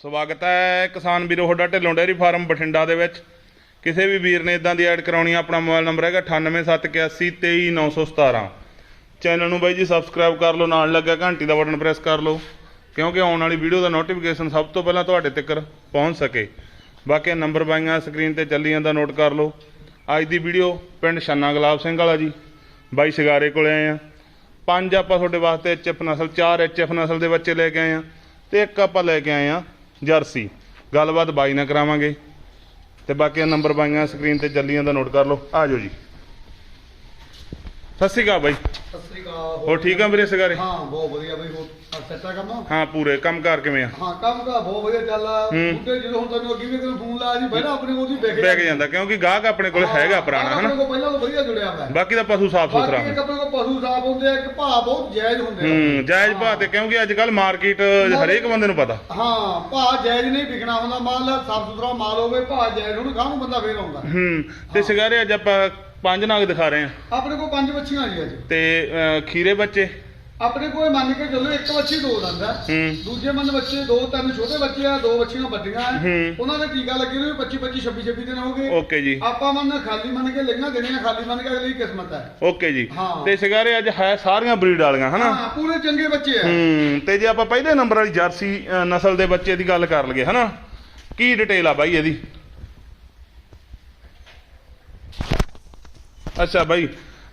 ਸਵਾਗਤ ਹੈ ਕਿਸਾਨ ਵੀਰੋ ਤੁਹਾਡਾ ਢਿੱਲੋਂ ਡੇਅਰੀ ਫਾਰਮ ਬਠਿੰਡਾ ਦੇ ਵਿੱਚ। ਕਿਸੇ ਵੀ ਵੀਰ ਨੇ ਇਦਾਂ ਦੀ ਐਡ ਕਰਾਉਣੀ ਆ, ਆਪਣਾ ਮੋਬਾਈਲ ਨੰਬਰ ਹੈਗਾ 9871823917 ਚੈਨਲ ਨੂੰ ਬਾਈ ਜੀ ਸਬਸਕ੍ਰਾਈਬ ਕਰ ਲਓ, ਨਾਲ ਲੱਗਾ ਘੰਟੀ ਦਾ ਬਟਨ ਪ੍ਰੈਸ ਕਰ ਲਓ, ਕਿਉਂਕਿ ਆਉਣ ਵਾਲੀ ਵੀਡੀਓ ਦਾ ਨੋਟੀਫਿਕੇਸ਼ਨ ਸਭ ਤੋਂ ਪਹਿਲਾਂ ਤੁਹਾਡੇ ਤੱਕ ਪਹੁੰਚ ਸਕੇ। ਬਾਕੀ ਨੰਬਰ ਬਾਈਆਂ ਸਕਰੀਨ ਤੇ ਚੱਲੀ ਜਾਂਦਾ ਨੋਟ ਕਰ ਲਓ। ਅੱਜ ਦੀ ਵੀਡੀਓ ਪਿੰਡ ਛੰਨਾ ਗੁਲਾਬ ਸਿੰਘ ਵਾਲਾ ਜੀ, ਬਾਈ ਸ਼ਿਗਾਰੇ ਕੋਲੇ ਆਏ ਆ। ਪੰਜ ਆਪਾਂ ਤੁਹਾਡੇ ਵਾਸਤੇ ਐਚਐਫ ਨਸਲ, ਚਾਰ ਐਚਐਫ ਨਸਲ ਦੇ ਬੱਚੇ ਲੈ ਕੇ ਆਏ ਆ ਤੇ ਇੱਕ ਆਪਾਂ ਲੈ ਕੇ ਆਏ ਆ ਜਰਸੀ। ਗੱਲਬਾਤ ਬਾਈ ਨਾਲ ਕਰਾਵਾਂਗੇ। ਤੇ ਬਾਕੀ ਨੰਬਰ ਬਾਈਆਂ ਸਕਰੀਨ ਤੇ ਚੱਲੀ ਜਾਂਦਾ ਨੋਟ ਕਰ ਲਓ। ਆ ਜਾਓ ਜੀ। ਸਤਿ ਸ਼੍ਰੀ ਅਕਾਲ ਬਾਈ। ਅਕਾਲ ਹੋਰ ਠੀਕ ਆ ਵੀਰੇ ਸਿਗਾਰੇ ਹਾਂ ਬਹੁਤ ਵਧੀਆ ਬਈ ਹੋਰ ਸੱਚਾ ਕੰਮ? ਆ? ਹਾਂ ਪੂਰੇ ਕੰਮ ਕਾਰ ਕਿਵੇਂ ਆ? ਹਾਂ ਕੰਮ ਦਾ ਬਹੁਤ ਵਧੀਆ ਚੱਲ ਹੂੰ। ਬੁੱਢੇ ਜਦੋਂ ਹੁਣ ਤੈਨੂੰ ਅੱਗੇ ਵੀ ਤੈਨੂੰ ਫੋਨ ਲਾਇਆ ਜੀ ਪਹਿਲਾਂ ਆਪਣੇ ਕੋਲ ਦੀ ਵਿਕ ਬੈਗ ਜਾਂਦਾ ਕਿਉਂਕਿ ਗਾਹਕ ਆਪਣੇ ਕੋਲ ਹੈਗਾ ਪੁਰਾਣਾ ਆਪਣੇ ਹਨਾ? ਕੋਲ ਪਹਿਲਾਂ ਤੋਂ ਵਧੀਆ ਜੁੜਿਆ ਹੋਇਆ। ਬਾਕੀ ਦਾ ਪਸ਼ੂ ਸਾਫ਼ ਸੁਥਰਾ ਬਾਕੀ ਇੱਕ ਆਪਣੇ ਕੋਲ ਪਸ਼ੂ ਸਾਫ਼ ਹੁੰਦੇ ਆ ਇੱਕ ਭਾਅ ਬਹੁਤ ਜਾਇਜ਼ ਹੁੰਦੇ ਆ। ਹੂੰ ਜਾਇਜ਼ ਭਾਅ ਤੇ ਕਿਉਂਕਿ ਅੱਜ ਕੱਲ ਮਾਰਕੀਟ ਹਰੇਕ ਬੰਦੇ ਨੂੰ ਪਤਾ। ਹਾਂ ਭਾਅ ਜਾਇਜ਼ ਨਹੀਂ ਵਿਕਣਾ ਹੁੰਦਾ ਮਾਲ ਸਾਫ਼ ਸੁਥਰਾ ਮਾਲ ਹੋਵੇ ਭਾਅ ਜਾਇਜ਼ ਹੁਣ ਗਾਹ ਨੂੰ ਬੰਦਾ ਫੇਰ ਆਉਂਦਾ। ਹੂੰ ਤੇ ਸਿਗਾਰੇ ਅੱਜ ਆਪਾਂ ਪੰਜ ਨਾਗ ਦਿਖਾ ਰਹੇ ਆ ਆਪਣੇ ਕੋਲ ਪੰਜ ਬੱਚੀਆਂ ਜੀ। ਅੱਜ ਤੇ ਅਹ, ਖੀਰੇ ਬੱਚੇ? ਆਪਣੇ ਕੋਲ ਮੰਨ ਕੇ ਚੱਲੋ ਇੱਕ ਬੱਚੀ ਦੋ ਦੰਦ ਆ ਹੂੰ। ਦੂਜੇ ਮੰਨ ਬੱਚੇ ਦੋ ਤਿੰਨ ਛੋਟੇ ਬੱਚੇ ਆ ਦੋ ਬੱਚੀਆਂ ਵੱਡੀਆਂ ਆ ਹੂੰ। ਉਹਨਾਂ ਦੇ ਟੀਕਾ ਲੱਗੇ ਨੇ 25 25 26 26 ਦਿਨ ਹੋ ਗਏ। ਓਕੇ ਜੀ। ਆਪਾਂ ਮੰਨ ਖਾਲੀ ਮੰਨ ਕੇ ਲਈਆਂ ਦੇਣੀਆਂ ਖਾਲੀ ਮੰਨ ਕੇ ਅਗਲੀ ਕਿਸਮਤ ਹੈ। ਓਕੇ ਜੀ। ਹਾਂ। ਤੇ ਸਿਗਾਰੇ ਅੱਜ ਹੈ ਸਾਰੀਆਂ ਬਰੀਡ ਵਾਲੀਆਂ ਹਨਾ? ਹਾਂ ਪੂਰੇ ਚੰਗੇ ਬੱਚੇ ਆ। ਹੂੰ ਤੇ ਜੇ ਆਪਾਂ ਪਹਿਲੇ ਨੰਬਰ ਵਾਲੀ ਜਰਸੀ ਅ, ਨਸਲ ਦੇ ਬੱਚੇ ਦੀ ਗੱਲ ਕਰ ਲਈਏ ਹਨਾ? ਕੀ ਡਿਟੇਲ ਆ ਬਾਈ ਇਹਦੀ? ਅੱਛਾ ਬਾਈ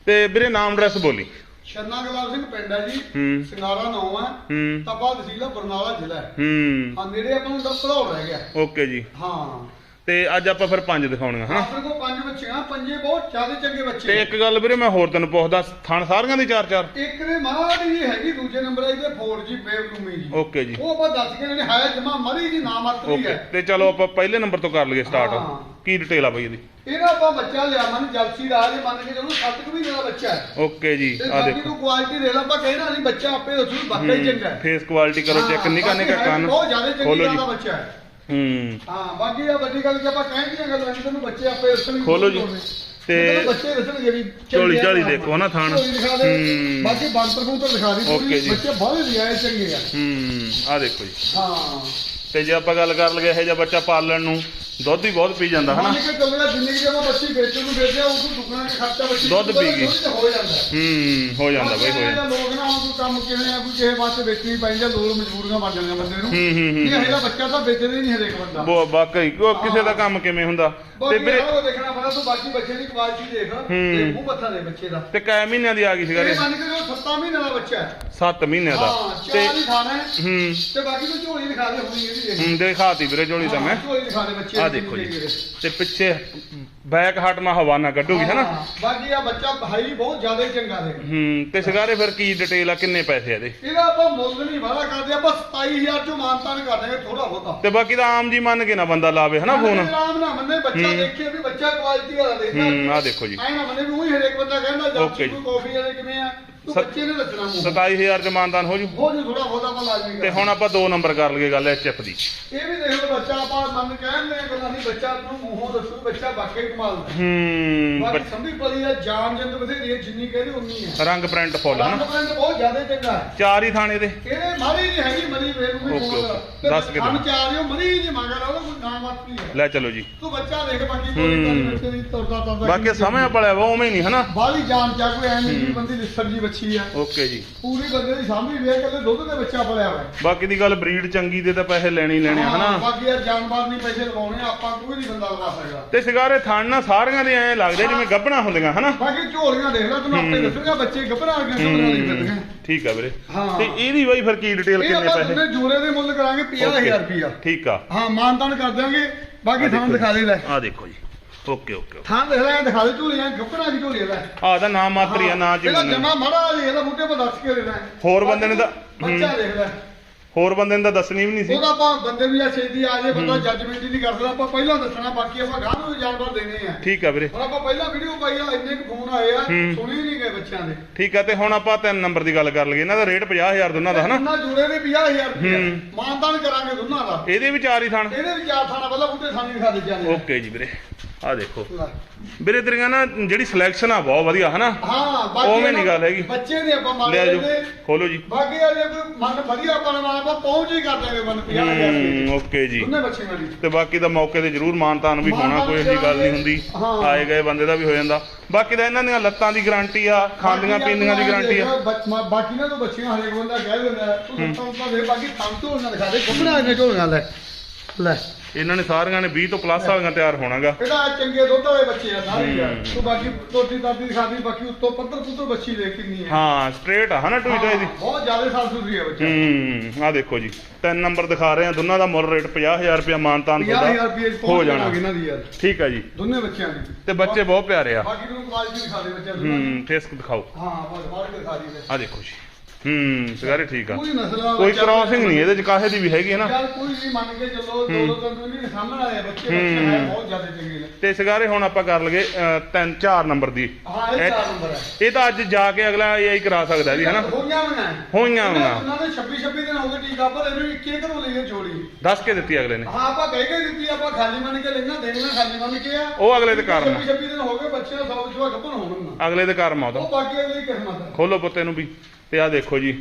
ਤੇ ਵੀਰੇ ਨਾਮ ਐਡਰੈਸ ਬੋਲੀ। ਛੰਨਾ ਗਲਾਬ ਸਿੰਘ ਪਿੰਡ ਹੈ ਜੀ ਹੂੰ। ਸਿੰਗਾਰਾ ਨੌ ਹੈ। ਹੂੰ। ਤਪਾ ਤਹਿਸੀਲ ਬਰਨਾਲਾ ਜ਼ਿਲ੍ਹਾ ਹੈ। ਹੂੰ। ਹਾਂ ਨੇੜੇ ਆਪਾਂ ਨੂੰ ਭਲੌੜ ਰਹਿ ਗਿਆ। ਓਕੇ ਜੀ। ਹਾਂ। ਤੇ ਅੱਜ ਆਪਾਂ ਫਿਰ ਪੰਜ ਦਿਖਾਉਣੀਆਂ ਹਨਾ ਆਪਣੇ ਕੋਲ ਪੰਜ ਬੱਚੇ ਆ ਪੰਜੇ ਬਹੁਤ ਜ਼ਿਆਦਾ ਚੰਗੇ ਤੇ ਬੱਚੇ ਇੱਕ ਗੱਲ ਵੀਰੇ ਮੈਂ ਹੋਰ ਤੈਨੂੰ ਪੁੱਛਦਾ ਥਣ ਸਾਰੀਆਂ ਦੀ ਚਾਰ ਚਾਰ ਇੱਕ ਨੇ ਮਾੜੀ ਜੀ ਹੈਗੀ ਦੂਜੇ ਨੰਬਰ ਆਈ ਤੇ 4G ਬੇਵਲੂਮੀ ਜੀ। ਓਕੇ ਜੀ। ਉਹ ਆਪਾਂ ਦੱਸ ਕੇ ਨੇ ਹੈ ਜਮਾ ਮਰੀ ਜੀ ਨਾ ਓਕੇ ਹੈ। ਤੇ ਚਲੋ ਆਪਾਂ ਪਹਿਲੇ ਨੰਬਰ ਤੋਂ ਕਰ ਲਈਏ ਹਾਂ। ਸਟਾਰਟ ਕੀ ਡਿਟੇਲ ਆ ਬਾਈ ਇਹਦੀ? ਇਹਦਾ ਆਪਾਂ ਬੱਚਾ ਲਿਆ ਮਨ ਜਲਸੀ ਦਾ ਜੇ ਮੰਨ ਕੇ ਚਲੋ 7 ਮਹੀਨੇ ਦਾ ਬੱਚਾ ਹੈ। ਓਕੇ ਜੀ ਤੇ ਆ ਦੇਖੋ। ਤੂੰ ਕੁਆਲਿਟੀ ਦੇ ਲਾ ਆਪਾਂ ਕਹਿਣਾ ਨਹੀਂ ਬੱਚਾ ਆਪੇ ਦੱਸੂ ਬਾਕੀ ਹੀ ਚੰਗਾ ਹੈ। ਫੇਸ ਕੁਆਲਿਟੀ ਕਰੋ ਚੈੱਕ ਹਾਂ, ਨਿਕਾ ਨਿਕਾ ਹੈ ਕੰਨ। ਬਹੁਤ ਜ਼ਿਆਦਾ ਚੰਗੀ ਜੀ। ਦਾ ਬੱਚਾ ਹੈ। ਹੂੰ ਹਾਂ ਬਾਕੀ ਆ ਵੱਡੀ ਗੱਲ ਕਿ ਆਪਾਂ ਕਹਿੰਦੀਆਂ ਗੱਲਾਂ ਨਹੀਂ ਤੈਨੂੰ ਬੱਚੇ ਆਪੇ ਦੱਸਣਗੇ ਖੋਲੋ ਜੀ। ਤੇ ਤੇ ਬੱਚੇ ਦੱਸਣਗੇ ਵੀ ਝੋਲੀ ਝਾਲੀ ਨਾ। ਦੇਖੋ ਨਾ ਥਾਣ। ਦੇ ਹੂੰ। ਬਾਕੀ ਬੰਤਰ ਬੂਤਰ ਦਿਖਾ ਦੇ ਪੂਰੀ ਜੀ। ਬੱਚੇ ਬਹੁਤ ਰਿਆਇ ਚੰਗੇ ਆ ਹੂੰ ਆ ਦੇਖੋ ਜੀ ਹਾਂ ਤੇ ਜੇ ਆਪਾਂ ਗੱਲ ਕਰ ਲਈਏ ਇਹ ਜਿਹਾ ਬੱਚਾ ਪਾਲਣ ਨੂੰ ਦੁੱਧ ਵੀ ਬਹੁਤ ਪੀ ਜਾਂਦਾ ਹਨਾ ਕੇ ਬੱਚੀ ਵੇਚਣ ਨੂੰ ਉਹ ਤੋਂ ਖਰਚਾ ਬੱਚੀ ਦੁੱਧ ਪੀ ਗਈ। ਹੋ ਜਾਂਦਾ ਹੈ। ਹੂੰ ਹੋ ਜਾਂਦਾ ਬਈ ਹੋ ਜਾਂਦਾ ਲੋਕ ਨਾ ਹੁਣ ਕੰਮ ਕਿਵੇਂ ਆ ਕੋਈ ਕਿਸੇ ਵਾਸਤੇ ਵੇਚਣੀ ਪੈਂਦੀ ਆ ਲੋਕ ਮਜਬੂਰੀਆਂ ਬਣ ਜਾਂਦੀਆਂ ਬੰਦੇ ਨੂੰ। ਹੂੰ ਹੂੰ ਹੂੰ ਨਹੀਂ ਇਹਦਾ ਬੱਚਾ ਤਾਂ ਵੇਚਦੇ ਹੀ ਨਹੀਂ ਹਰੇਕ ਬੰਦਾ। ਬੋ ਬਾਕੀ ਉਹ ਕਿਸੇ ਦਾ ਕੰਮ ਕਿਵੇਂ ਹੁੰਦਾ? ਤੇ ਵੀਰੇ ਉਹ ਦੇਖਣਾ ਪੈਣਾ ਤੂੰ ਬਾਕੀ ਬੱਚੇ ਦੀ ਕੁਆਲਿਟੀ ਦੇਖ ਤੇ ਮੂੰਹ ਮੱਥਾ ਦੇ ਬੱਚੇ ਦਾ। ਤੇ ਕੈ ਮਹੀਨਿਆਂ ਦੀ ਆ ਗਈ ਸੀਗਾ ਇਹ ਮੰਨ ਕੇ ਜੋ 7 ਮਹੀਨੇ ਦਾ ਬੱਚਾ ਹੈ। 7 ਮਹੀਨਿਆਂ ਦਾ। ਹਾਂ ਤੇ ਚਾਰ ਹੀ ਖਾਣਾ ਹੈ। ਹੂੰ। ਤੇ ਬਾਕੀ ਤੂੰ ਝੋਲੀ ਦਿਖਾ ਦੇ ਹੁਣੀ ਇਹਦੀ ਦੇਖ। ਹੂੰ, ਦਿਖਾਤੀ ਵੀਰੇ ਜੋੜੀ ਤਾਂ ਮੈਂ। ਹਾਂ, ਝੋਲੀ ਦਿਖਾ ਦੇ ਬੱਚੇ ਆ ਦੀ ਦੇਖੋ ਜੀ। ਦੇਖ ਤੇ ਪਿੱਛੇ ਬੈਕ ਹਟ ਮਾ ਹਵਾ ਨਾ ਕੱਢੂਗੀ ਹਨਾ ਹਾਂ, ਬਾਕੀ ਆ ਬੱਚਾ ਭਾਈ ਬਹੁਤ ਜ਼ਿਆਦਾ ਹੀ ਚੰਗਾ ਦੇ ਹੂੰ ਤੇ ਸਿਗਾਰੇ ਫਿਰ ਕੀ ਡਿਟੇਲ ਆ ਕਿੰਨੇ ਪੈਸੇ ਆ ਇਹਦੇ? ਇਹਦਾ ਆਪਾਂ ਮੁੱਲ ਨਹੀਂ ਵਾਲਾ ਕਰਦੇ ਆਪਾਂ 27000 ਚੋਂ ਮਾਨਤਾਨ ਕਰ ਦਾਂਗੇ ਥੋੜਾ ਬਹੁਤਾ। ਤੇ ਬਾਕੀ ਤਾਂ ਆਮ ਜੀ ਮੰਨ ਕੇ ਨਾ ਬੰਦਾ ਲਾਵੇ ਹਨਾ ਫੋਨ? ਆਰਾਮ ਨਾਲ ਮੰਨੇ ਬੱਚਾ। ਦੇਖੇ ਵੀ ਬੱਚਾ ਕੁਆਲਿਟੀ ਵਾਲਾ ਦੇਖਦਾ। ਹੂੰ ਆ ਦੇਖੋ ਜੀ। ਐ ਨਾ ਮੰਨੇ ਵੀ ਉਹੀ ਹਰੇਕ ਬੰਦਾ ਕਹਿੰਦਾ ਜਾਂ। Okay ਕੋਈ ਕਾਫੀ ਵਾਲੇ ਕਿਵੇਂ ਆ? ਤੂੰ ਬੱਚੇ ਨੇ ਦੱਸਣਾ ਮੂੰਹ। 27000 ਚ ਮਾਨਦਾਨ ਹੋ ਜੂ। ਹੋ ਜੇ ਥੋੜਾ ਬਹੁਤਾ ਆਪਾਂ ਲਾਜ਼ਮੀ ਤੇ ਹੁਣ ਆਪਾਂ ਦੋ ਨੰਬਰ ਕਰ ਲਈਏ ਗੱਲ ਐਚਐਫ ਦੀ। ਇਹ ਵੀ ਦੇਖ ਲਓ ਬੱਚਾ ਆਪਾਂ ਮੰਨ ਕਹਿੰਦੇ ਗੱਲਾਂ ਨਹੀਂ ਬੱਚਾ ਨੂੰ ਮੂੰਹੋਂ ਦੱਸੂ ਬੱਚਾ ਵਾਕਈ ਕਮਾਲ ਦਾ। ਹੈ। ਹੂੰ ਬਾਕੀ ਸੰਭੀ ਪਲੀ ਆ ਜਾਨ ਜਿੰਦ ਬਥੇਰੀ ਹੈ ਜਿੰਨੀ ਕਹਿੰਦੇ ਉਨੀ ਹੈ ਰੰਗ ਪ੍ਰਿੰਟ ਫੁੱਲ ਰੰਗ ਹਨਾ ਪ੍ਰਿੰਟ ਬਹੁਤ ਜ਼ਿਆਦਾ ਚੰਗਾ ਹੈ। ਚਾਰ ਹੀ ਥਾਣੇ ਦੇ। ਇਹਦੇ ਮਾਰੀ ਨਹੀਂ ਹੈਗੀ ਮਰੀ ਵੇਲ ਨੂੰ ਵੀ Okay, ਕੋਲ okay. ਦੱਸ ਕੇ ਹਮ ਦਿਓ। ਚਾਹ ਮਰੀ ਨਹੀਂ ਮੰਗਾ ਉਹਦਾ ਕੋਈ ਨਾਮ ਨਹੀਂ ਹੈ। ਲੈ ਚਲੋ ਜੀ। ਤੂੰ ਬੱਚਾ ਦੇਖ ਬਾਕੀ ਕੋਈ ਹੂੰ। ਗੱਲ ਬੱਚੇ ਦੀ ਤੁਰਦਾ ਤੁਰਦਾ ਬਾਕੀ ਸਮੇਂ ਪਲਿਆ ਵਾ ਉਵੇਂ ਹੀ ਨਹੀਂ ਹਨਾ? ਬਾਲੀ ਜਾਨ ਚਾ ਕੋਈ ਐ ਨਹੀਂ ਬੰਦੀ ਲਿਸਰ ਜੀ ਬੱਚੀ ਆ। ਓਕੇ ਜੀ। ਪੂਰੀ ਬੰਦੇ ਦੀ ਸਾਹਮਣੇ ਵੇਖ ਕੇ ਦੁੱਧ ਦੇ ਬੱਚਾ ਪਲਿਆ ਹੋਇਆ ਬਾਕੀ ਦੀ ਗੱਲ ਬਰੀਡ ਚੰਗੀ ਦੇ ਤਾਂ ਪੈਸੇ ਲੈਣੇ ਹੀ ਲੈਣੇ ਆ ਹਾਂ, ਹਨਾ ਬਾਕੀ ਯਾਰ ਜਾਨਵਰ ਨਹੀਂ ਪੈਸੇ ਲਗਾਉਣੇ ਆਪਾਂ ਕੋਈ ਨਹੀਂ ਬੰਦਾ ਲਗਾ ਸਕਦਾ। ਤੇ ਸਿਗਾਰੇ ਥਣ ਨਾ ਸਾਰੀਆਂ ਦੇ ਐਂ ਲੱਗਦੇ ਜਿਵੇਂ ਗੱਭਣਾ ਹੁੰਦੀਆਂ ਹਨਾ? ਬਾਕੀ ਝੋਲੀਆਂ ਦੇਖ ਲੈ ਤੈਨੂੰ ਆਪੇ ਦੱਸੂਗਾ ਬੱਚੇ ਗੱਭਰਾ ਕੇ ਸਮਝਾ ਲਈ ਫਿਰਦੇ ਹੂੰ, ਠੀਕ ਆ ਵੀਰੇ। ਹਾਂ। ਤੇ ਇਹਦੀ ਬਾਈ ਫਿਰ ਕੀ ਡਿਟੇਲ ਇਹ ਕਿੰਨੇ ਆਪਾਂ ਪੈਸੇ? ਦੋਨੇ ਜੋੜੇ ਦੇ ਮੁੱਲ ਕਰਾਂਗੇ 50000 ਰੁਪਿਆ ਠੀਕ ਆ। ਹਾਂ ਮਾਨਤਾਨ ਕਰ ਦਿਆਂਗੇ ਬਾਕੀ ਥਾਂ ਦਿਖਾ ਦੇ ਲੈ। ਆ ਦੇਖੋ ਜੀ। ਓਕੇ ਓਕੇ ਥਾਂ ਦੇਖ ਲੈ ਦਿਖਾ ਦੇ ਝੋਲੀਆਂ ਗੱਭਰਾ ਦੀ ਝੋਲੀ ਲੈ ਆ ਦਾ ਨਾਮ ਮਾਤਰੀ ਆ ਨਾ ਜੀ ਮੰਨਣਾ। ਜਮਾ ਮੜਾ ਜੀ ਇਹਦਾ ਬੂਟੇ ਪਰ ਦੱਸ ਕੇ ਦੇਣਾ। ਹੋਰ ਬੰਦੇ ਨੇ ਤਾਂ- ਬੱਚਾ ਦੇਖ ਲੈ। ਹੋਰ ਬੰਦੇ ਨੇ ਤਾਂ ਦੱਸਣੀ ਵੀ ਨਹੀਂ ਸੀ। ਉਹਦਾ ਆਪਾਂ ਬੰਦੇ ਨੂੰ ਜਾਂ ਛੇਤੀ ਆ ਜੇ ਬੰਦਾ ਜੱਜਮੈਂਟ ਹੀ ਨਹੀਂ ਕਰ ਸਕਦਾ ਆਪਾਂ ਪਹਿਲਾਂ ਦੱਸਣਾ ਬਾਕੀ ਆਪਾਂ ਗਾਹ ਨੂੰ ਵੀ ਜਾਨਵਰ ਦੇਣੇ ਆ। ਠੀਕ ਆ ਵੀਰੇ। ਹੁਣ ਆਪਾਂ ਪਹਿਲਾਂ ਵੀਡੀਓ ਪਾਈ ਆ ਇੰਨੇ ਕੁ ਫੋਨ ਆਏ ਆ। ਸੁਣੀ ਨਹੀਂ ਗਏ ਬੱਚਿਆਂ ਦੇ। ਠੀਕ ਆ ਤੇ ਹੁਣ ਆਪਾਂ ਤਿੰਨ ਨੰਬਰ ਦੀ ਗੱਲ ਕਰ ਲਈਏ। ਇਹਨਾਂ ਦਾ ਰੇਟ 50000 ਦੋਨਾਂ ਦਾ ਹਨਾ? ਉਹਨਾਂ ਜੁੜੇ ਦੇ 50000 ਰੁਪਏ। ਮਾਨਦਾਨ ਕਰਾਂਗੇ ਦੋਨਾਂ ਦਾ। ਇਹਦੇ ਵੀ ਚਾਰ ਹੀ ਥਣ। ਇਹਦੇ ਵੀ ਚਾਰ ਥਾਣਾ ਪਹਿਲਾਂ ਬੂਟੇ ਥਾਣੀ ਦਿਖਾ ਦੇ ਜਾਂਦੇ ਓਕੇ ਜੀ ਵੀਰੇ। ਆ ਦੇਖੋ। ਵੀਰੇ ਤੇਰੀਆਂ ਨਾ ਜਿਹੜੀ ਸਿਲੈਕਸ਼ਨ ਆ ਬਹੁਤ ਵਧੀਆ ਹਨਾ? ਹਾਂ ਬਾਕੀ ਉਵੇਂ ਨੀ ਗੱਲ ਹੈਗੀ। ਬੱਚੇ ਨੇ ਆਪਾਂ ਮੰਨ ਲੈ ਲੈਂਦੇ ਖੋਲੋ ਜੀ। ਬਾਕੀ ਆ ਜੇ ਕੋਈ ਮਨ ਵਧੀਆ ਬਣ ਵਾਲਾ ਆਪਾਂ ਪਹੁੰਚ ਹੀ ਕਰ ਦਾਂਗੇ ਮਨ 50000 ਹੂੰ ਰੁਪਏ ਓਕੇ ਜੀ। ਉਹਨੇ ਬੱਚਿਆਂ ਦੀ। ਤੇ ਬਾਕੀ ਦਾ ਮੌਕੇ ਤੇ ਜ਼ਰੂਰ ਮਾਨਤਾਨ ਵੀ ਹੋਣਾ ਕੋਈ ਇਹਦੀ ਗੱਲ ਨਹੀਂ ਹੁੰਦੀ। ਆਏ ਗਏ ਬੰਦੇ ਦਾ ਵੀ ਹੋ ਜਾਂਦਾ। ਬਾਕੀ ਦਾ ਇਹਨਾਂ ਦੀਆਂ ਲੱਤਾਂ ਦੀ ਗਾਰੰਟੀ ਆ ਖਾਂਦੀਆਂ ਪੀਂਦੀਆਂ ਦੀ ਗਾਰੰਟੀ ਆ। ਬੱਚ- ਬਾਕੀ ਨਾ ਤਾਂ ਬੱਚੀਆਂ ਹਰੇਕ ਬੰਦਾ ਕਹਿ ਦਿੰਦਾ ਤੂੰ ਉੱਤਾਂ ਦੇ ਬਾਕੀ ਥੰਮ ਤੋਂ ਨਾ ਦਿਖਾ ਦੇ ਕੁੱਪਣਾ ਇਹਨੇ ਝੋਲੀਆਂ ਲੈ। ਲੈ। ਇਹਨਾਂ ਨੇ ਸਾਰੀਆਂ ਨੇ 20 ਤੋਂ ਪਲੱਸ ਵਾਲੀਆਂ ਤਿਆਰ ਹੋਣਾਗਾ। ਇਹਦਾ ਚੰਗੇ ਦੁੱਧ ਵਾਲੇ ਬੱਚੇ ਆ ਸਾਰੇ। ਤੂੰ ਬਾਕੀ ਤੋਟੀ ਦਾਦੀ ਦਿਖਾਦੀ ਬਾਕੀ ਉੱਤੋਂ ਪੱਤਰ ਪੁੱਤਰ ਬੱਚੀ ਦੇ ਕਿੰਨੀ ਹੈ ਹਾਂ ਸਟ੍ਰੇਟ ਆ ਹਨਾ ਟੂਈ ਤਾਂ ਇਹਦੀ ਬਹੁਤ ਜ਼ਿਆਦਾ ਸਾਫ਼ ਸੁਥਰੀ ਹੈ ਬੱਚਾ। ਹੂੰ ਆ ਦੇਖੋ ਜੀ। ਤਿੰਨ ਨੰਬਰ ਦਿਖਾ ਰਹੇ ਆ ਦੋਨਾਂ ਦਾ ਮੁੱਲ ਰੇਟ 50000 ਰੁਪਇਆ ਮਾਨਤਾਨ 50000 ਰੁਪਏ ਚ ਹੋ ਜਾਣਾ ਦੀ ਯਾਰ। ਠੀਕ ਆ ਜੀ। ਦੋਨੇ ਬੱਚਿਆਂ ਦੀ। ਤੇ ਬੱਚੇ ਬਹੁਤ ਪਿਆਰੇ ਆ। ਬਾਕੀ ਨੂੰ ਕੁਆਲਿਟੀ ਦਿਖਾ ਦੇ ਬੱਚਿਆਂ ਦੀ ਹੂੰ ਫੇਸ ਦਿਖਾਓ। ਹਾਂ ਕੇ ਦਿਖਾ ਦੀ ਆ ਦੇਖੋ ਜੀ। ਹੂੰ ਸਗਾਰੇ ਠੀਕ ਆ। ਪੂਰੀ ਨਸਲ ਕੋਈ ਕ੍ਰਾਸਿੰਗ ਨਹੀਂ ਇਹਦੇ ਚ ਕਾਹੇ ਦੀ ਵੀ ਹੈਗੀ ਹੈ ਨਾ। ਯਾਰ ਕੋਈ ਵੀ ਮੰਨ ਕੇ ਚੱਲੋ ਦੋ ਦੋ ਤਿੰਨ ਤਿੰਨ ਮਹੀਨੇ ਸਾਹਮਣੇ ਵਾਲੇ ਬੱਚੇ ਬੱਚੇ ਹੈ। ਬਹੁਤ ਜ਼ਿਆਦਾ ਚੰਗੇ ਨੇ। ਤੇ ਸਗਾਰੇ ਹੁਣ ਆਪਾਂ ਕਰ ਲਗੇ ਤਿੰਨ ਚਾਰ ਨੰਬਰ ਦੀ। ਹਾਂ ਇਹ ਚਾਰ ਨੰਬਰ ਹੈ ਇਹ ਤਾਂ ਅੱਜ ਜਾ ਕੇ ਅਗਲਾ AI ਕਰਾ ਸਕਦਾ ਜੀ ਹਨਾ? ਹੋਈਆਂ ਹੋਈਆਂ ਵੀ ਨਾ। ਉਹਨਾਂ ਦੇ 26 26 ਦਿਨ ਹੋ ਗਏ ਟੀਕਾ ਪਰ ਇਹਨੂੰ ਇੱਕੇ ਘਰੋਂ ਲਈ ਹੈ ਜੋੜੀ। ਦੱਸ ਕੇ ਦਿੱਤੀ ਅਗਲੇ ਨੇ। ਹਾਂ ਆਪਾਂ ਕਹਿ ਕੇ ਦਿੱਤੀ ਆਪਾਂ ਖਾਲੀ ਮੰਨ ਕੇ ਲੈਣਾ ਦੇਣਾ ਖਾਲੀ ਮੰਨ ਕੇ ਆ। ਉਹ ਅਗਲੇ ਦੇ ਕਾਰਨ ਆ। 26 26 ਦਿਨ ਹੋ ਗਏ ਬੱਚੇ ਦਾ 100 ਵਿਚਵਾ ਗੱਭਣ ਹੋਣ ਅਗਲੇ ਦੇ ਕਾਰਨ ਆ ਉਹਦਾ ਉਹ ਬਾਕੀ ਅਗਲੀ ਕਿਸਮਤ ਹੈ ਖੋਲੋ ਪੁੱਤੇ ਨੂੰ ਵੀ। ਤੇ ਆ ਦੇਖੋ ਜੀ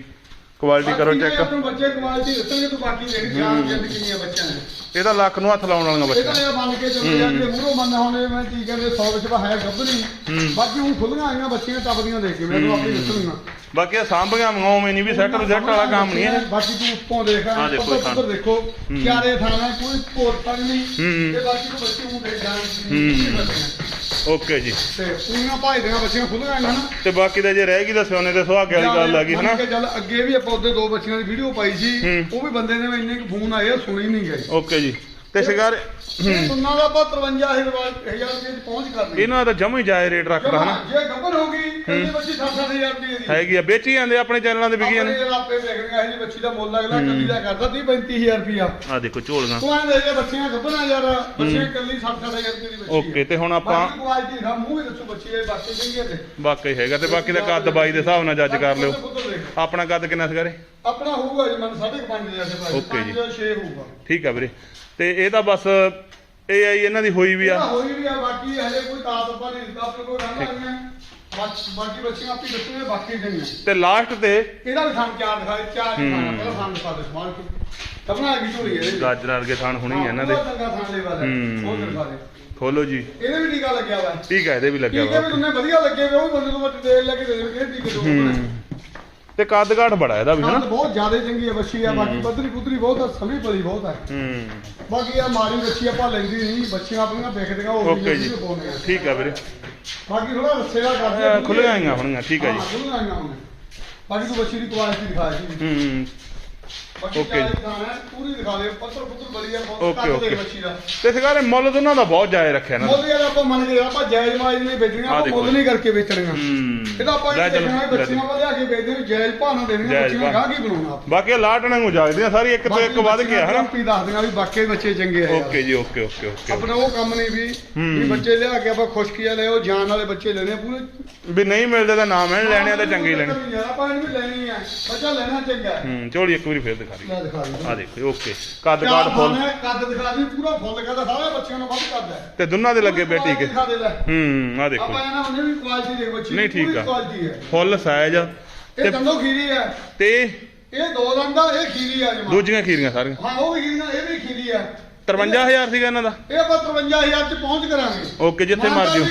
ਕੁਆਲਿਟੀ ਕਰੋ ਚੈੱਕ ਆਪਣੇ ਬੱਚੇ ਕੁਆਲਿਟੀ ਦੱਸਣਗੇ ਤੂੰ ਬਾਕੀ ਦੇਖ ਜਾਨ ਜਿੰਦ ਕਿੰਨੀ ਆ ਬੱਚਿਆਂ ਨੇ ਇਹਦਾ ਲੱਖ ਨੂੰ ਹੱਥ ਲਾਉਣ ਵਾਲੀਆਂ ਇਹ ਬੱਚਾ ਤਾਂ ਇਹ ਮੰਨ ਕੇ ਚੱਲੋ ਯਾਰ ਜੇ ਮੂਹਰੋਂ ਮੰਨ ਹੁਣ ਮੈਂ ਕੀ ਕਹਿੰਦੇ 100 ਵਿੱਚ ਹੈ ਗੱਭਣੀ ਹੂੰ। ਬਾਕੀ ਹੁਣ ਖੁੱਲੀਆਂ ਆਈਆਂ ਬੱਚੀਆਂ ਟੱਪਦੀਆਂ ਦੇਖ ਕੇ ਮੈਨੂੰ ਆਪੇ ਦੱਸਣਗਾ ਬਾਕੀ ਇਹ ਸਾਂਭੀਆਂ ਮੰਗਾਉਵੇਂ ਨਹੀਂ ਵੀ ਸੈੱਟ ਰਿਜ਼ਲਟ ਵਾਲਾ ਕੰਮ ਨਹੀਂ ਹੈ ਬਾਕੀ ਤੂੰ ਉੱਪੋਂ ਦੇਖ ਆਹ ਦੇਖੋ ਥਾਣ। ਉੱਪਰ ਦੇਖੋ ਹੂੰ। ਚਾਰੇ ਥਾਣਾ ਕੋਈ ਪੋਰਟਲ ਨਹੀਂ ਹੂੰ। ਤੇ ਬਾਕੀ ਤੂੰ ਬੱਚੇ ਨੂੰ ਦੇਖ ਜਾਣ ਹੂੰ। ਓਕੇ ਜੀ। ਤੇ ਪੂਰੀਆਂ ਭਾਈਦੀਆਂ ਬੱਚੀਆਂ ਖੁੱਲੀਆਂ ਆਈਆਂ ਨਾ ਤੇ ਬਾਕੀ ਦਾ ਜੇ ਰਹਿ ਗਈ ਤਾਂ ਸੋਨੇ ਤੇ ਸੁਹਾਗੇ ਵਾਲੀ ਗੱਲ ਆ ਗਈ ਹਨਾ। ਚੱਲ ਅੱਗੇ ਵੀ ਆਪਾਂ ਉਹਦੇ ਦੋ ਬੱਚੀਆਂ ਦੀ ਵੀਡੀਓ ਪਾਈ ਸੀ। ਉਹ ਵੀ ਬੰਦੇ ਨੇ ਇੰਨੇ ਕੁ ਫੋਨ ਆਏ ਆ, ਸੁਣੀ ਨਹੀਂ ਗਏ। ਓਕੇ ਜੀ। ਤੇ ਸ਼ਿਕਾਰ ਇਹ ਸੁਣਨਾ ਦਾ ਆਪਾਂ 53000 ਰੁਪਏ ਚ ਪਹੁੰਚ ਕਰਨੀ ਇਹਨਾਂ ਦਾ ਜਮਾ ਹੀ ਜਾਇ ਰੇਟ ਰੱਖਦਾ ਹਨਾ। ਜੇ ਗੱਬਰ ਹੋ ਗਈ ਇਹਦੀ ਬੱਚੀ 60000 ਰੁਪਏ ਦੀ ਹੈਗੀ ਆ। ਵੇਚੀ ਜਾਂਦੇ ਆਪਣੇ ਚੈਨਲਾਂ ਤੇ ਵਿਕੀ ਆਪਣੇ ਜਾਂਦੇ ਆਪੇ ਦੇਖਣਗੇ ਇਹਦੀ ਬੱਚੀ ਦਾ ਮੁੱਲ ਅਗਲਾ ਕੱਲੀ ਦਾ ਕਰਦਾ 30 35000 ਰੁਪਿਆ ਆ ਦੇਖੋ ਝੋਲੀਆਂ। ਤੂੰ ਐਂ ਦੇਖ ਬੱਚੀਆਂ ਗੱਬਣਾ ਯਾਰ ਬੱਚੀਆਂ ਕੱਲੀ 60000 ਰੁਪਏ ਦੀ ਬੱਚੀ ਓਕੇ ਤੇ ਹੁਣ ਆਪਾਂ ਬਾਕੀ ਕੁਆਲਿਟੀ ਦਾ ਮੂੰਹ ਵੀ ਦੱਸੋ ਬੱਚੀ ਦੇ ਬਾਕੀ ਚੰਗੇ ਤੇ? ਵਾਕਈ ਹੈਗਾ ਤੇ ਬਾਕੀ ਦਾ ਕੱਦ ਬਾਈ ਦੇ ਹਿਸਾਬ ਨਾਲ ਜੱਜ ਕਰ ਲਿਓ। ਆਪਣਾ ਕੱਦ ਕਿੰਨਾ ਸੀਗਾ ਰੇ? ਆਪਣਾ ਹੋਊਗਾ ਜੀ ਮਨ 5.5 ਦੇ ਆਸੇ ਪਾਸੇ ਓਕੇ ਜੀ। 6 ਹੋਊਗਾ। ਠੀਕ ਆ ਵੀਰੇ। ਤੇ ਇਹ ਤਾਂ ਬਸ ਇਹ ਆਈ ਇਹਨਾਂ ਦੀ ਹੋਈ ਵੀ ਆ। ਹੋਈ ਵੀ ਆ ਬਾਕੀ ਹਲੇ ਕੋਈ ਤਾਤ ਆਪਾਂ ਨਹੀਂ ਦਿੱਤਾ ਆਪਣੇ ਕੋਲ ਰਹਿਣਾ ਆਈਆਂ ਬਾਕੀ ਬੱਚੀਆਂ ਆਪੀ ਦੱਸਣਗੇ ਬਾਕੀ ਜਣੀਆਂ ਤੇ ਲਾਸਟ ਤੇ ਇਹਦਾ ਵੀ ਸਾਨੂੰ ਚਾਰ ਦਿਖਾਏ ਚਾਰ ਹੂੰ। ਦਿਖਾਣਾ ਪਹਿਲਾਂ ਸਾਨੂੰ ਪਾ ਦੇ ਸਮਾਨ ਆ ਗਈ ਝੋਲੀ ਇਹਦੇ। ਗਾਜਰਾਂ ਵਰਗੇ ਥਾਣ ਹੋਣੀ ਆ ਇਹਨਾਂ ਦੇ। ਬਹੁਤ ਚੰਗਾ ਥਾਂ ਦੇ ਵਾਲਾ ਹੂੰ। ਉਹ ਦਿਖਾ ਦੇ ਖੋਲੋ ਜੀ। ਇਹਦੇ ਵੀ ਟੀਕਾ ਲੱਗਿਆ ਵਾ। ਠੀਕ ਆ ਇਹਦੇ ਵੀ ਲੱਗਿਆ ਟੀਕੇ ਵੀ। ਵਾ ਤੁਮਨੇ ਵਧੀਆ ਲੱਗੇ ਵੇ ਉਹ ਬੰਦੇ ਨੂੰ ਦੇ ਲੈ ਕੇ ਦੇ ਦੇ ਟੀਕੇ ਦੋ ਹੂੰ। ਤੇ ਕੱਦ ਘਾਟ ਬੜਾ ਇਹਦਾ ਵੀ ਕੰਦ ਬਹੁਤ ਜ਼ਿਆਦਾ ਚੰਗੀ ਹੈ ਬੱਚੀ ਆ ਬਾਕੀ ਬੱਦਰੀ ਪੁੱਤਰੀ ਬਹੁਤ ਆ ਸਮੀ ਪਲੀ ਬਹੁਤ ਆ। ਹੂੰ। ਬਾਕੀ ਆ ਮਾਰੀ ਬੱਚੀ ਆਪਾਂ ਲੈਂਦੀ ਨਹੀਂ ਬੱਚੀਆਂ ਆਪਣੀਆਂ ਵੇਖਦੀਆਂ ਉਹ ਓਕੇ ਜੀ। ਠੀਕ ਆ ਵੀਰੇ। ਬਾਕੀ ਥੋੜਾ ਰੱਸੇ ਦਾ ਕਰਦੇ ਅਹ ਖੁੱਲੀਆਂ ਆਈਆਂ ਹੋਣਗੀਆਂ ਠੀਕ ਆ ਜੀ। ਖੁੱਲੀਆਂ ਆਈਆਂ ਹੋਣਗੀਆਂ। ਬਾਕੀ ਤੂੰ ਬੱਚੀ ਦੀ ਕੁਆਲਿਟੀ ਦਿਖਾ ਜੀ ਹੂੰ। ਓਕੇ ਜੀ। ਪੂਰੀ ਦਿਖਾ ਦੇ ਪੱਤਰ ਪੁੱਤਰ ਬੜੀ ਆ ਬਹੁਤ ਓਕੇ, ਓਕੇ। ਤੇ ਸਿਕਾਰੇ ਮੁੱਲ ਦੋਨਾਂ ਦਾ ਬਹੁਤ ਜਾਇ ਰੱਖਿਆ ਨਾ ਮੁੱਲ ਯਾਰ ਆਪਾਂ ਮੰਨ ਕੇ ਆਪਾਂ ਜਾਇਜ਼ ਮਾਇਜ਼ ਨਹੀਂ ਵੇਚਣੀਆਂ ਆਪਾਂ ਮੁੱਲ ਨਹੀਂ ਕਰਕੇ ਵੇਚਣੀਆਂ ਇਹਦਾ ਆਪਾਂ ਇਹ ਚਲੋ, ਦੇਖਣਾ ਬੱਚੀਆਂ ਚਲੋ। ਆਪਾਂ ਲਿਆ ਕੇ ਵੇਚਦੇ ਨੇ ਜਾਇਜ਼ ਭਾਅ ਨਾਲ ਦੇਣੀਆਂ ਜਾਇਜ਼ ਬੱਚੀਆਂ। ਗਾਹ ਕੀ ਬਣਾਉਣਾ ਆਪਾਂ ਬਾਕੀ ਲਾਟਣਾ ਨੂੰ ਜਾਗਦੀਆਂ ਸਾਰੀ ਇੱਕ ਤੋਂ ਇੱਕ ਵੱਧ ਕੇ ਆ ਹਨਾ ਪੀ ਦੱਸਦੀਆਂ ਵੀ ਬਾਕੀ ਬੱਚੇ ਚੰਗੇ ਆ। ਓਕੇ ਜੀ ਓਕੇ ਓਕੇ ਓਕੇ ਆਪਣਾ ਉਹ ਕੰਮ ਨਹੀਂ ਵੀ। ਵੀ ਬੱਚੇ ਲਿਆ ਕੇ ਆਪਾਂ ਖੁਸ਼ਕੀਆਂ ਲੈ ਉਹ ਜਾਨ ਵਾਲੇ ਬੱਚੇ ਲੈਣੇ ਪੂਰੇ ਵੀ ਨਹੀਂ ਮਿਲਦੇ ਤਾਂ ਨਾ ਮਿਲਣ ਲੈਣੇ ਆ ਤਾਂ ਚੰਗੇ ਲੈਣੇ ਆਪਾਂ ਇਹਨੂੰ ਵੀ ਲੈਣੀ ਆ ਬੱਚਾ ਲੈਣਾ ਚੰਗਾ ਹੈ। ਝੋਲੀ ਇੱਕ ਵਾਰੀ ਫੇਰ ਦਿਖਾ ਦੀ ਲੈ ਦਿਖਾ ਦੇ ਆ ਦੇਖੋ ਓਕੇ। ਕੱਦ ਕਾਠ ਫੁੱਲ। ਕੱਦ ਦਿਖਾ ਦੀ ਪੂਰਾ ਫੁੱਲ ਕਰਦਾ ਸਾਰੇ ਬੱਚਿਆਂ ਨੂੰ ਵੱਧ ਕਰਦਾ। ਤੇ ਦੋਨਾਂ ਦੇ ਲੱਗੇ ਬੇਟੀ ਕੇ ਹੂੰ। ਆ ਦੇਖੋ। ਆਪਾਂ ਇਹਨਾਂ ਉਹਨੇ ਵੀ ਕੁਆਲਿਟੀ ਦੇ ਬੱਚੀ ਨਹੀਂ, ਠੀਕ ਆ। ਫੁੱਲ ਸਾਈਜ਼ ਤੇ ਦੰਦੋ ਖੀਰੀ ਹੈ। ਤੇ ਇਹ ਦੋ ਦੰਦਾ ਇਹ ਖੀਰੀ ਆ ਜਮਾ। ਦੂਜੀਆਂ ਖੀਰੀਆਂ ਸਾਰੀਆਂ। ਹਾਂ ਉਹ ਵੀ ਖੀਰੀ ਨਾ ਇਹ ਵੀ ਖੀਰੀ ਆ 53000 ਸੀਗਾ ਇਹਨਾਂ ਦਾ। ਇਹ ਆਪਾਂ 53000 ਚ ਪਹੁੰਚ ਕਰਾਂਗੇ। ਓਕੇ ਜਿੱਥੇ ਮਰਜ਼ੀ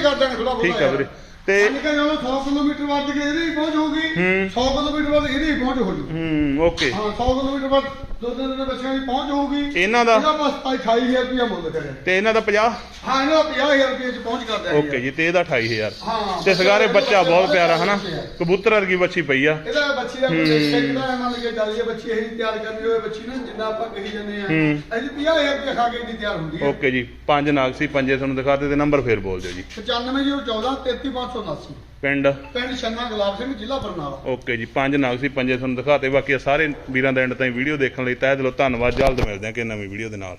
ਠੀਕ ਆ ਵੀਰੇ। ਤੇ ਤੇ ਜਦੋਂ 100 ਕਿਲੋਮੀਟਰ ਵੱਧ ਕੇ ਇਹਦੀ ਪਹੁੰਚ ਹੋਊਗੀ। ਹੂੰ। 100 ਕਿਲੋਮੀਟਰ ਵੱਧ ਇਹਦੀ ਪਹੁੰਚ ਹੋਊਗੀ। ਹੂੰ ਓਕੇ। ਹਾਂ 100 ਕਿਲੋਮੀਟਰ ਵੱਧ ਦੋ ਦਿਨ ਦੇ ਬੱਚਿਆਂ ਦੀ ਪਹੁੰਚ ਹੋਊਗੀ। ਇਹਨਾਂ ਦਾ? ਇਹਦਾ ਬਸ 28000 ਰੁਪਇਆ ਮੁੱਲ ਕਰਿਆ। ਤੇ ਇਹਨਾਂ ਦਾ 50 ਹਾਂ ਇਹਨਾਂ ਦਾ 50000 ਰੁਪਏ ਚ ਪਹੁੰਚ ਕਰ ਦਿਆਂਗੇ ਓਕੇ ਜੀ ਤੇ ਇਹਦਾ 28000 ਹਾਂ ਤੇ ਸਗਾਰੇ ਬੱਚਾ ਬਹੁਤ ਪਿਆਰਾ ਹਨਾ? ਕਬੂਤਰ ਵਰਗੀ ਬੱਚੀ ਪਈ ਆ। ਇਹਦਾ ਬੱਚੀ ਦਾ ਸਿੱਖਦਾ ਹੈ ਮੰਨ ਕੇ ਚੱਲ ਜੇ ਬੱਚੀ ਇਹ ਤਿਆਰ ਕਰਨੀ ਹੋਵੇ ਬੱਚੀ ਨਾ ਜਿੰਨਾ ਆਪਾਂ ਕਹੀ ਜਾਂਦੇ ਆ ਹੂੰ। ਅਸੀਂ 50000 ਰੁਪਏ ਖਾ ਕੇ ਇਹਦੀ ਤਿਆਰ ਹੁੰਦੀ ਹੈ। ਓਕੇ ਜੀ ਪੰਜ ਨਾਗ ਸੀ ਪੰਜੇ ਤੁਹਾਨੂੰ ਦਿਖਾਤੇ ਤੇ ਨੰਬਰ ਫੇਰ ਬੋਲ ਦਿਓ ਜੀ। 95014 33579 ਪਿੰਡ? ਪਿੰਡ ਛੰਨਾ ਗੁਲਾਬ ਸਿੰਘ ਜ਼ਿਲ੍ਹਾ ਬਰਨਾਲਾ। ਓਕੇ ਜੀ ਪੰਜ ਨਾਗ ਸੀ ਪੰਜੇ ਤੁਹਾਨੂੰ ਦਿਖਾਤੇ। ਬਾਕੀ ਸਾਰੇ ਵੀਰਾਂ ਦਾ ਐਂਡ ਤਾਈਂ ਵੀਡੀਓ ਦੇਖਣ ਲਈ ਤਹਿ ਦਿਲੋਂ ਧੰਨਵਾਦ। ਜਲਦ ਮਿਲਦੇ ਹਾਂ ਕਿ ਨਵੀਂ ਵੀਡੀਓ ਦੇ ਨਾਲ।